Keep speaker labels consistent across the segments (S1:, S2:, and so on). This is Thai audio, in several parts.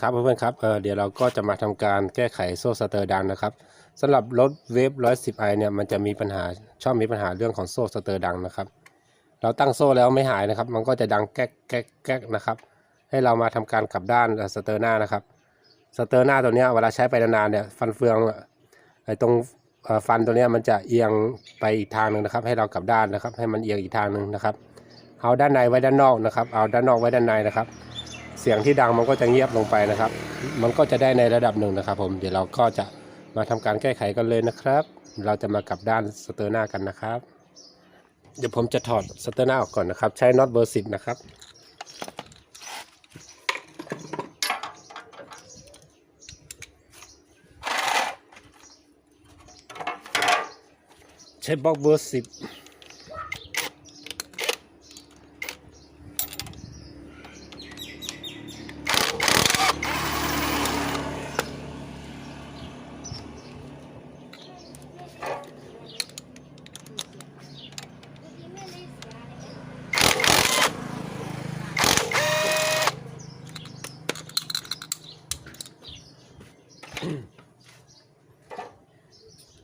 S1: ครับเพื่อนๆครับเเดี๋ยวเราก็จะมาทำการแก้ไขโซ่สเตอร์ดังนะครับสำหรับรถเวฟ110 i เนี่ยมันจะมีปัญหาชอบมีปัญหาเรื่องของโซ่สเตอร์ดังนะครับ เราตั้งโซ่แล้วไม่หายนะครับ มันก็จะดังแก๊กแก๊กแก๊กนะครับ ให้เรามาทำการกลับด้านสเตอร์หน้านะครับสเตอร์หน้าตัวเนี้ยเวลาใช้ไปนานๆเนี่ยฟันเฟืองไอ้ตรงฟันตัวเนี้ยมันจะเอียงไปอีกทางหนึ่งนะครับ ให้เรากลับด้านนะครับ ให้มันเอียงอีกทางหนึ่งนะครับ เอาด้านในไว้ด้านนอกนะครับ เอาด้านนอกไว้ด้านในนะครับ เสียงที่ดังมันก็จะเงียบลงไปนะครับ มันก็จะได้ในระดับหนึ่งนะครับ ผม เดี๋ยวเราก็จะมาทำการแก้ไขกันเลยนะครับ เราจะมากลับด้านสเตอร์หน้ากันนะครับ เดี๋ยวผมจะถอดสเตอร์หน้าออกก่อนนะครับ ใช้น็อตเบอร์สิบนะครับใช้บล็อกเบอร์สิบ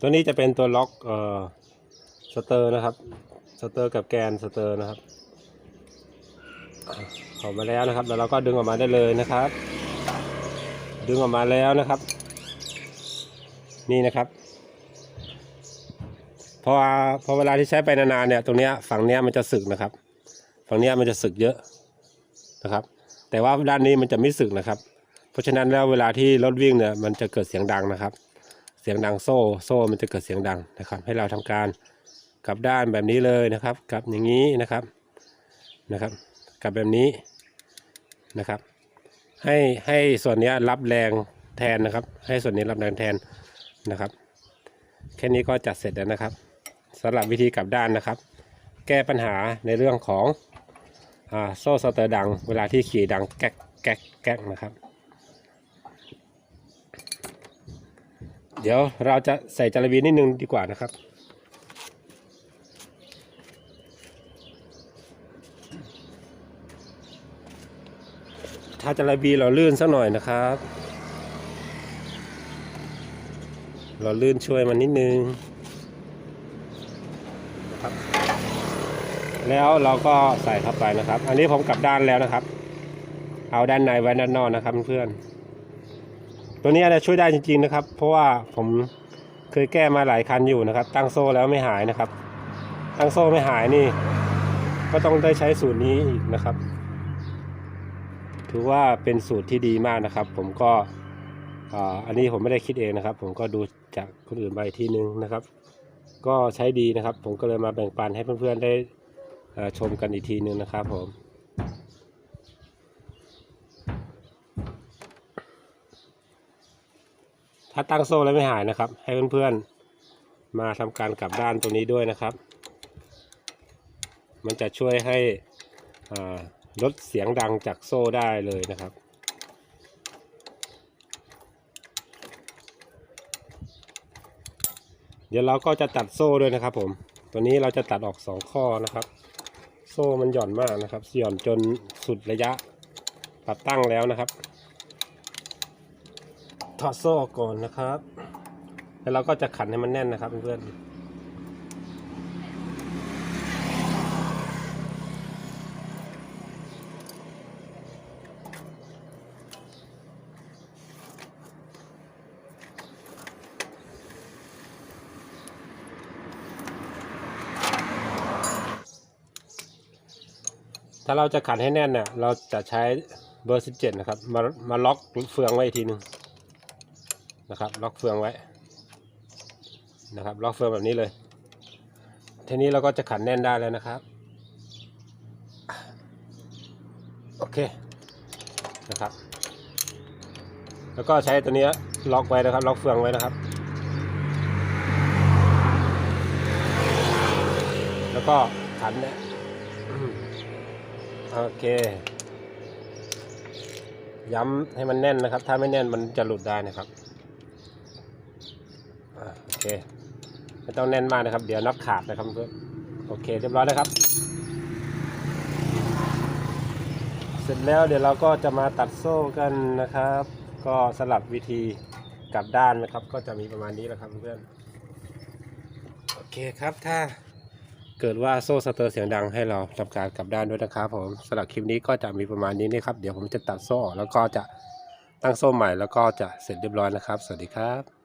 S1: ตัวนี้จะเป็นตัวล็อกเอ่อสเตอร์นะครับ สเตอร์กับแกนสเตอร์นะครับอออกมาแล้วนะครับ แล้วเราก็ดึงออกมาได้เลยนะครับ ดึงออกมาแล้วนะครับ นี่นะครับพอพอเวลาที่ใช้ไปนานๆเนี่ยตรงเนี้ยฝั่งเนี้ยมันจะสึกนะครับ ฝั่งเนี้ยมันจะสึกเยอะนะครับ แต่ว่าด้านนี้มันจะไม่สึกนะครับ เพราะฉะนั้นแล้วเวลาที่รถวิ่งเนี่ยมันจะเกิดเสียงดังนะครับ เสียงดังโซ่ โซ่มันจะเกิดเสียงดังนะครับ ให้เราทำการกลับด้านแบบนี้เลยนะครับกลับอย่างนี้นะครับนะครับกลับแบบนี้นะครับ ให้ให้ส่วนนี้รับแรงแทนนะครับ ให้ส่วนนี้รับแรงแทนนะครับ แค่นี้ก็จัดเสร็จแล้วนะครับสำหรับวิธีกลับด้านนะครับ แก้ปัญหาในเรื่องของอโซ่สเตอร์ดัง เวลาที่ขี่ดังแก๊กแก๊กแก๊กนะครับ เดี๋ยวเราจะใส่จาระบีนิดนึงดีกว่านะครับ ถ้าจาระบีเราลื่นสักหน่อยนะครับ เราลื่นช่วยมันนิดนึงครับ แล้วเราก็ใส่เข้าไปนะครับ อันนี้ผมกลับด้านแล้วนะครับ เอาด้านในไว้ด้านนอกนะครับเพื่อนๆ ตัวนี้จะช่วยได้จริงๆนะครับ เพราะว่าผมเคยแก้มาหลายคันอยู่นะครับ ตั้งโซ่แล้วไม่หายนะครับ ตั้งโซ่ไม่หายนี่ ก็ต้องได้ใช้สูตรนี้อีกนะครับ ถือว่าเป็นสูตรที่ดีมากนะครับ ผมก็ออันนี้ผมไม่ได้คิดเองนะครับ ผมก็ดูจากคนอื่นไปทีนึงนะครับ ก็ใช้ดีนะครับ ผมก็เลยมาแบ่งปันให้เพื่อนๆได้ชมกันอีกทีนึงนะครับผม ถ้าตั้งโซ่แล้วไม่หายนะครับ ให้เพื่อนๆ มาทำการกลับด้านตัวนี้ด้วยนะครับ มันจะช่วยให้ลดเสียงดังจากโซ่ได้เลยนะครับเดี๋ยวเราก็จะตัดโซ่ด้วยนะครับ ผม ตัวนี้เราจะตัดออกสองข้อนะครับ โซ่มันหย่อนมากนะครับหย่อนจนสุดระยะปรับตั้งแล้วนะครับ ถอดโซ่ออกก่อนนะครับ แล้วเราก็จะขันให้มันแน่นนะครับเพื่อนถ้าเราจะขันให้แน่นเนี่ยเราจะใช้เบอร์ 17 นะครับ มามาล็อกเฟืองไว้อีกทีหนึ่ง นะครับ ล็อกเฟืองไว้นะครับ ล็อกเฟืองแบบนี้เลย ทีนี้เราก็จะขันแน่นได้แล้วนะครับโอเคนะครับ แล้วก็ใช้ตัวนี้ล็อกไว้นะครับ ล็อกเฟืองไว้นะครับ แล้วก็ขันเนี่ยโอเค ย้ำให้มันแน่นนะครับ ถ้าไม่แน่นมันจะหลุดได้นะครับ เคไม่ต้องแน่นมากนะครับ เดี๋ยวน็อตขาดนะครับเพื่อนโอเคเรียบร้อยแล้วครับ เสร็จแล้วเดี๋ยวเราก็จะมาตัดโซ่กันนะครับ ก็สลับวิธีกลับด้านนะครับ ก็จะมีประมาณนี้แหละครับเพื่อนโอเคครับถ้าเกิดว่าโซ่สเตอร์เสียงดังให้เราทำการกลับด้านด้วยนะครับผมสำหรับคลิปนี้ก็จะมีประมาณนี้นะครับ เดี๋ยวผมจะตัดโซ่แล้วก็จะตั้งโซ่ใหม่แล้วก็จะเสร็จเรียบร้อยนะครับ สวัสดีครับ